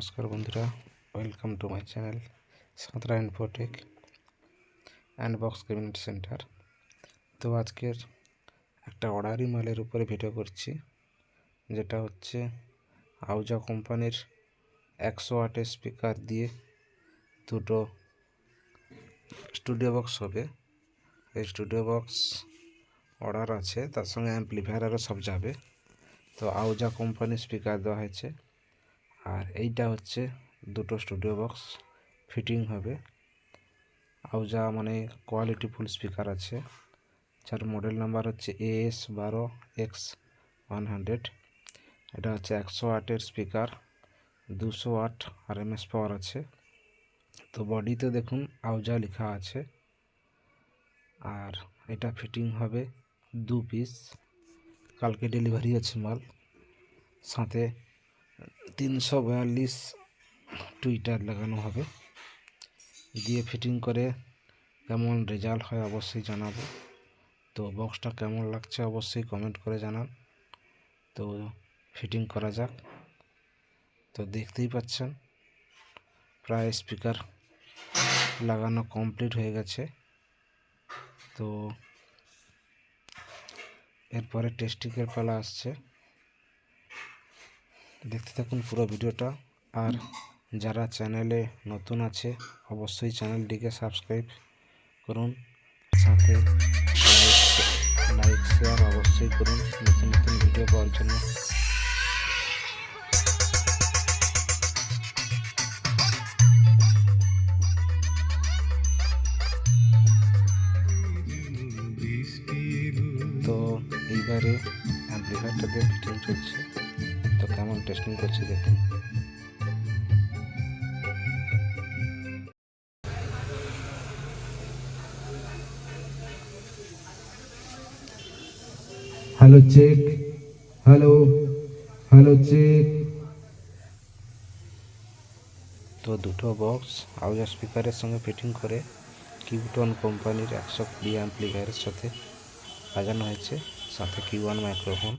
নমস্কার বন্ধুরা welcome to my channel Santra infotech and box cabinet centre তো আজকের একটা অর্ডারি মালের উপরে ভিডিও করছি, যেটা হচ্ছে আউজা কোম্পানির একশো আটের স্পিকার দিয়ে দুটো স্টুডিও বক্স হবে। এই স্টুডিও বক্স অর্ডার আছে, তার সঙ্গে অ্যাম্পলিফায়ার আরও সব যাবে। তো আউজা কোম্পানির স্পিকার দেওয়া হয়েছে। আর এইটা হচ্ছে দুটো স্টুডিও বক্স ফিটিং হবে। আউজা মানে কোয়ালিটি ফুল স্পিকার আছে। যার মডেল নাম্বার হচ্ছে এএস বারো এক্স ওয়ান হান্ড্রেড এটা হচ্ছে একশো আটের স্পিকার দুশো আট আর এম এস পাওয়ার আছে। তো বডিতে দেখুন আউজা লেখা আছে। আর এটা ফিটিং হবে দু পিস কালকে ডেলিভারি আছে মাল। সাথে তিনশো বিয়াল্লিশ টুইটার লাগানো হবে। দিয়ে ফিটিং করে কেমন রেজাল্ট হয় অবশ্যই জানাব। তো বক্সটা কেমন লাগছে অবশ্যই কমেন্ট করে জানান। তো ফিটিং করা যাক। তো দেখতেই পাচ্ছেন, প্রায় স্পিকার লাগানো কমপ্লিট হয়ে গেছে। তো এরপরে টেস্টিংয়ের পালা আসছে। দেখতে থাকুন পুরো ভিডিওটা। আর যারা চ্যানেলে নতুন আছে, অবশ্যই চ্যানেলটিকে সাবস্ক্রাইব করুন। সাথে লাইক শেয়ার অবশ্যই করুন নতুন নতুন ভিডিও পাওয়ার জন্য। তো এইবারে অ্যাম্পলিফায়ারটা দিয়ে ফিটিং চলছে টেস্টিং করছে দেখুন hello check hello hello check তো দুটো বক্স আউজার স্পিকারের সঙ্গে ফিটিং করে কিউটন কোম্পানির একশো কুড়ি অ্যাম্পলিফায়ারের সাথে লাগানো হয়েছে সাথে কিউ ওয়ান মাইক্রোফোন